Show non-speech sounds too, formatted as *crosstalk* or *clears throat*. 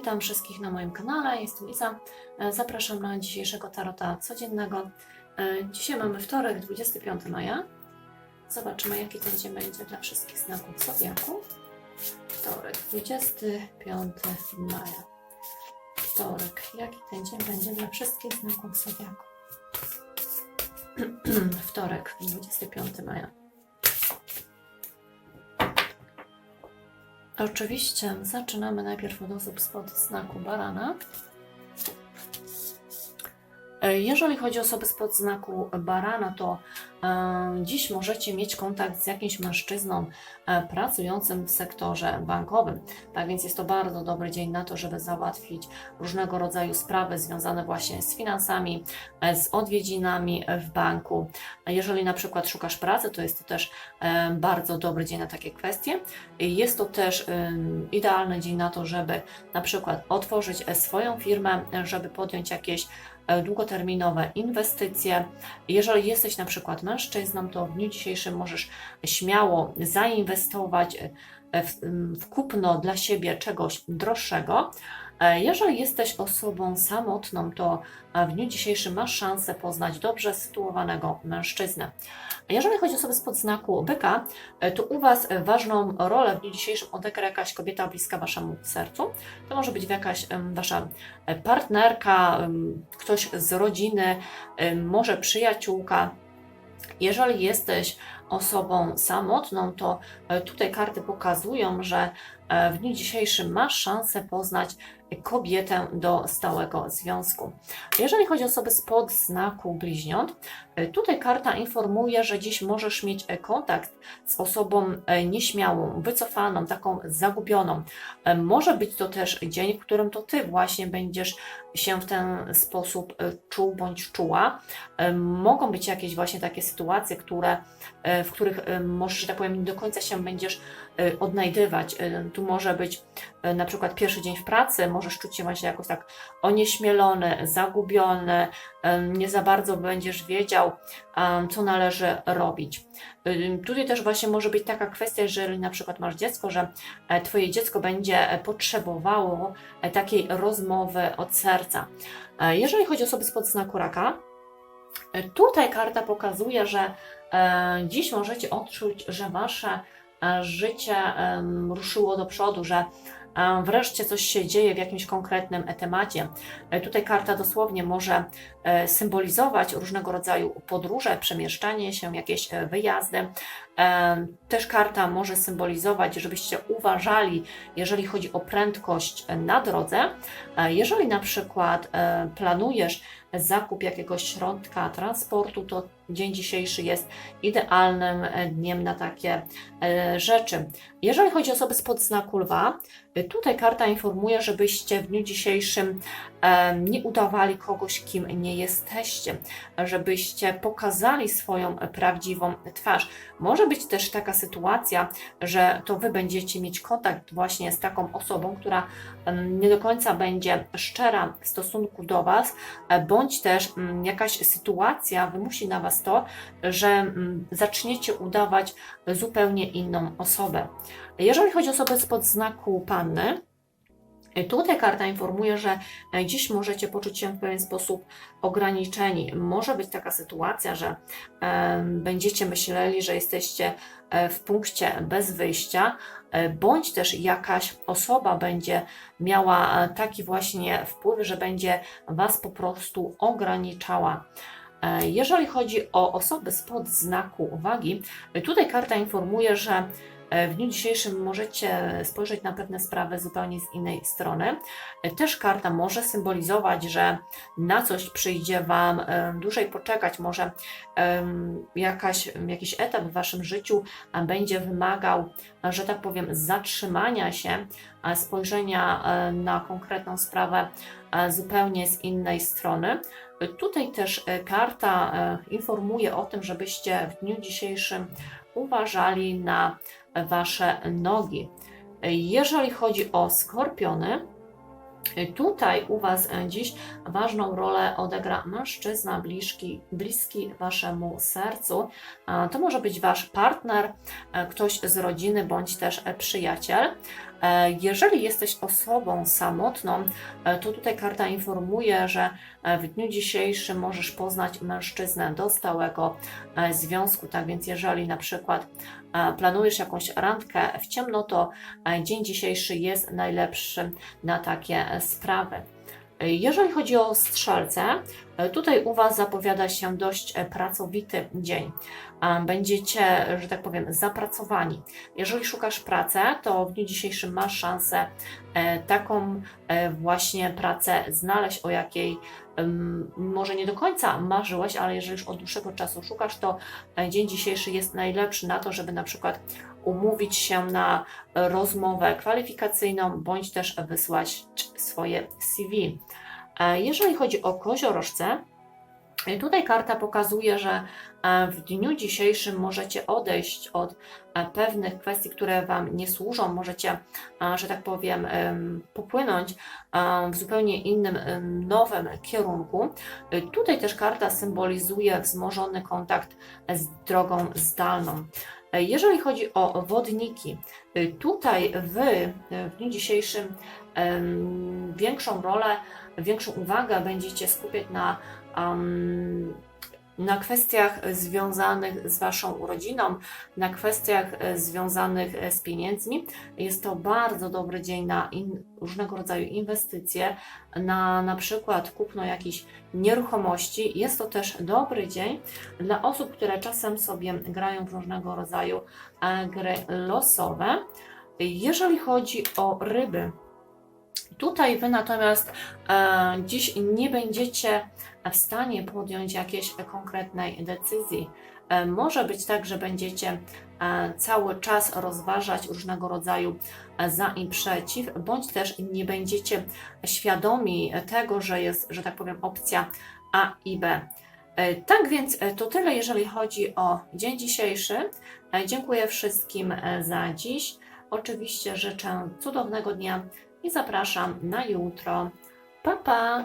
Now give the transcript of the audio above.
Witam wszystkich na moim kanale, jestem Iza. E, Zapraszam na dzisiejszego tarota codziennego. E, Dzisiaj mamy wtorek, 25 maja. Zobaczymy, jaki ten dzień będzie dla wszystkich znaków zodiaku. Wtorek, 25 maja. Wtorek, jaki ten dzień będzie dla wszystkich znaków zodiaku. *clears throat* Wtorek, 25 maja. Oczywiście zaczynamy najpierw od osób spod znaku barana. Jeżeli chodzi o osoby spod znaku barana, to e, dziś możecie mieć kontakt z jakimś mężczyzną e, pracującym w sektorze bankowym. Tak więc jest to bardzo dobry dzień na to, żeby załatwić różnego rodzaju sprawy związane właśnie z finansami, e, z odwiedzinami w banku. Jeżeli na przykład szukasz pracy, to jest to też bardzo dobry dzień na takie kwestie. Jest to też idealny dzień na to, żeby na przykład otworzyć swoją firmę, żeby podjąć jakieś długoterminowe inwestycje. Jeżeli jesteś na przykład mężczyzną, to w dniu dzisiejszym możesz śmiało zainwestować e, w, w kupno dla siebie czegoś droższego. E, Jeżeli jesteś osobą samotną, to e, w dniu dzisiejszym masz szansę poznać dobrze sytuowanego mężczyznę. Jeżeli chodzi o osoby spod znaku byka, e, to u Was ważną rolę w dniu dzisiejszym odegra jakaś kobieta bliska Waszemu sercu. To może być jakaś Wasza partnerka, ktoś z rodziny, może przyjaciółka. Jeżeli jesteś osobą samotną, to tutaj karty pokazują, że w dniu dzisiejszym masz szansę poznać kobietę do stałego związku. Jeżeli chodzi o osoby spod znaku bliźniąt, e, tutaj karta informuje, że dziś możesz mieć e, kontakt z osobą e, nieśmiałą, wycofaną, taką zagubioną. Może być to też dzień, w którym to ty właśnie będziesz się w ten sposób czuł bądź czuła. Mogą być jakieś właśnie takie sytuacje, które, w których możesz, że tak powiem, nie do końca się będziesz odnajdywać. Tu może być na przykład pierwszy dzień w pracy, możesz czuć się właśnie jakoś tak onieśmielony, zagubiony, nie za bardzo będziesz wiedział, co należy robić. Tutaj też właśnie może być taka kwestia, jeżeli na przykład masz dziecko, że e, Twoje dziecko będzie e, potrzebowało e, takiej rozmowy od serca. Jeżeli chodzi o osoby spod znaku raka, tutaj karta pokazuje, że dziś możecie odczuć, że Wasze życie ruszyło do przodu, że wreszcie coś się dzieje w jakimś konkretnym e, temacie. E, Tutaj karta dosłownie może e, symbolizować różnego rodzaju podróże, przemieszczanie się, jakieś e, wyjazdy. E, Też karta może symbolizować, żebyście uważali, jeżeli chodzi o prędkość e, na drodze. E, Jeżeli na przykład e, planujesz zakup jakiegoś środka transportu, to dzień dzisiejszy jest idealnym dniem na takie e, rzeczy. Jeżeli chodzi o osoby spod znaku lwa, e, tutaj karta informuje, żebyście w dniu dzisiejszym e, nie udawali kogoś, kim nie jesteście, żebyście pokazali swoją prawdziwą twarz. Może być też taka sytuacja, że to Wy będziecie mieć kontakt właśnie z taką osobą, która nie do końca będzie szczera w stosunku do Was, e, bądź też mm, jakaś sytuacja wymusi na Was to, że mm, zaczniecie udawać zupełnie inną osobę. Jeżeli chodzi o osobę spod znaku panny, Tutaj karta informuje, że e, dziś możecie poczuć się w pewien sposób ograniczeni. Może być taka sytuacja, że będziecie myśleli, że jesteście e, w punkcie bez wyjścia, bądź też jakaś osoba będzie miała e, taki właśnie wpływ, że będzie Was po prostu ograniczała. E, Jeżeli chodzi o osoby spod znaku wagi, e, tutaj karta informuje, że e, w dniu dzisiejszym możecie spojrzeć na pewne sprawy zupełnie z innej strony. E, Też karta może symbolizować, że na coś przyjdzie Wam e, dłużej poczekać, może jakaś, jakiś etap w Waszym życiu będzie wymagał, że tak powiem, zatrzymania się, spojrzenia e, na konkretną sprawę e, zupełnie z innej strony. E, Tutaj też e, karta e, informuje o tym, żebyście w dniu dzisiejszym uważali na Wasze nogi. Jeżeli chodzi o skorpiony, tutaj u Was dziś ważną rolę odegra mężczyzna bliski, bliski Waszemu sercu. To może być Wasz partner, ktoś z rodziny bądź też przyjaciel. E, Jeżeli jesteś osobą samotną, e, to tutaj karta informuje, że e, w dniu dzisiejszym możesz poznać mężczyznę do stałego związku. Tak więc, jeżeli na przykład planujesz jakąś randkę w ciemno, to dzień dzisiejszy jest najlepszy na takie sprawy. Jeżeli chodzi o strzelce, e, tutaj u Was zapowiada się dość e, pracowity dzień. E, Będziecie, że tak powiem, zapracowani. Jeżeli szukasz pracy, to w dniu dzisiejszym masz szansę taką właśnie pracę znaleźć, o jakiej może nie do końca marzyłeś, ale jeżeli już od dłuższego czasu szukasz, to e, dzień dzisiejszy jest najlepszy na to, żeby na przykład umówić się na rozmowę kwalifikacyjną, bądź też wysłać swoje CV. E, Jeżeli chodzi o koziorożce, tutaj karta pokazuje, że e, w dniu dzisiejszym możecie odejść od e, pewnych kwestii, które Wam nie służą, możecie, e, że tak powiem, em, popłynąć w zupełnie innym, nowym kierunku. Tutaj też karta symbolizuje wzmożony kontakt z drogą zdalną. Jeżeli chodzi o wodniki, tutaj Wy w dniu dzisiejszym większą rolę, większą uwagę będziecie skupiać na, em, na kwestiach związanych z Waszą urodziną, na kwestiach e, związanych e, z pieniędzmi. Jest to bardzo dobry dzień na in, różnego rodzaju inwestycje, na na przykład kupno jakichś nieruchomości. Jest to też dobry dzień dla osób, które czasem sobie grają w różnego rodzaju e, gry losowe. Jeżeli chodzi o ryby, tutaj Wy natomiast e, dziś nie będziecie w stanie podjąć jakiejś konkretnej decyzji. E, może być tak, że będziecie e, cały czas rozważać różnego rodzaju e, za i przeciw, bądź też nie będziecie świadomi tego, że jest, że tak powiem, opcja A i B. E, Tak więc e, to tyle, jeżeli chodzi o dzień dzisiejszy. Dziękuję wszystkim za dziś. Oczywiście życzę cudownego dnia i zapraszam na jutro. Pa, pa!